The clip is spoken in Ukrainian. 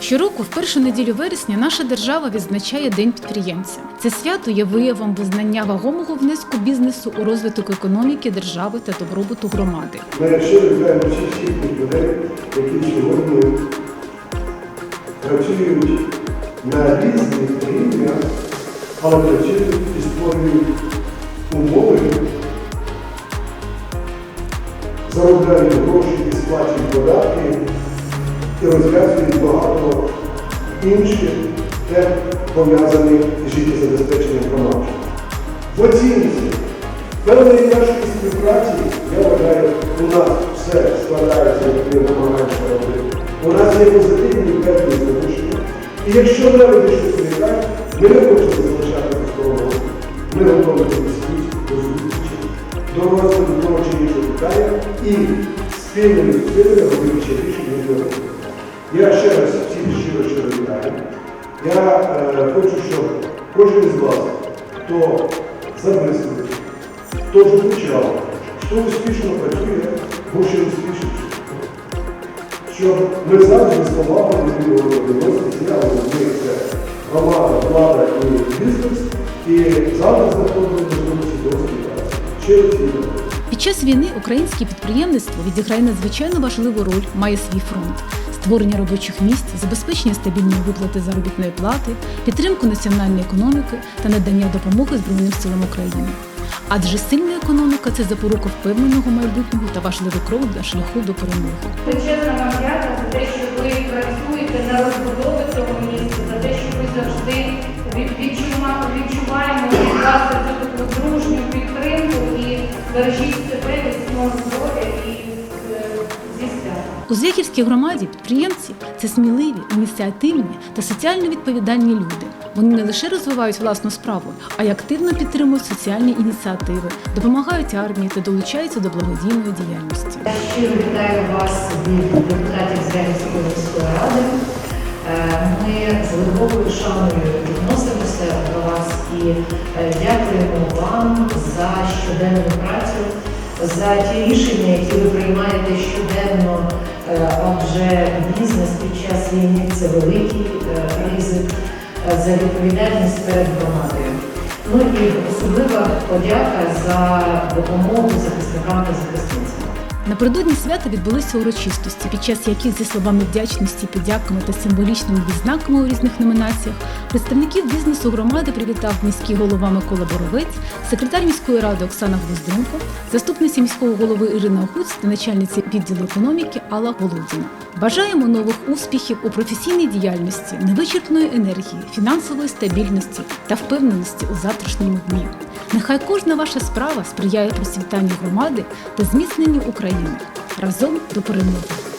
Щороку, в першу неділю вересня, наша держава відзначає День підприємця. Це свято є виявом визнання вагомого внеску бізнесу у розвиток економіки держави та добробуту громади. Ми щиро вітаємо всіх тих людей, які сьогодні працюють на різних рівнях, але працюють і створюють умови, заробляють гроші і сплачують податки і розв'язують багато інших тем, пов'язаних з життєзабезпеченням громади. В оцінці певної нашої співпраці, я вважаю, у нас все складається, як ми намагаємося робити. У нас є позитивні певні здобучення. І якщо навіть щось не так, ми не хочемо залишати сторону. Ми готові до зустрічі, до розгляду того чи іншого питання і спільними робити ще рішення. Я ще раз всіх щиро щиро вітаю. Я е, хочу, щоб кожен з вас, хто замислив, хто звучав, хто успішно працює, був ще успішніший. Щоб ми завжди з повагою відносилися, я розумію, це громада, влада і бізнес, і завжди знаходили можливості до співпраці. Щиро дякую. Під час війни українське підприємництво відіграє надзвичайно важливу роль, має свій фронт. Створення робочих місць, забезпечення стабільної виплати заробітної плати, підтримку національної економіки та надання допомоги Збройним силам України. Адже сильна економіка це запорука впевненого майбутнього та важливий крок для шляху до перемоги. Величезна вам дяка за те, що ви працюєте на розбудову цього міста, за те, що ви завжди відчуваємо від вас цю дружню підтримку і бережіть себе від свого здоров'я У Звягільській громаді підприємці це сміливі, ініціативні та соціально відповідальні люди. Вони не лише розвивають власну справу, а й активно підтримують соціальні ініціативи, допомагають армії та долучаються до благодійної діяльності. Я щиро вітаю вас від депутатів Зрянської міської ради. Е, Ми з глибокою шаною відносимося до вас і е, дякуємо вам за щоденну працю, за ті рішення, які ви приймаєте щоденно, е, адже бізнес під час війни це великий е, ризик е, за відповідальність перед громадою. Ну і особлива подяка за допомогу захисникам та захисницям. Напередодні свята відбулися урочистості, під час яких зі словами вдячності, подяками та символічними відзнаками у різних номінаціях представників бізнесу громади привітав міський голова Микола Боровець, секретар міської ради Оксана Гвозденко, заступниця міського голови Ірина Гуць та начальниця відділу економіки Алла Володіна. Бажаємо нових успіхів у професійній діяльності, невичерпної енергії, фінансової стабільності та впевненості у завтрашньому дні. Нехай кожна ваша справа сприяє процвітанню громади та зміцненню України разом до перемоги.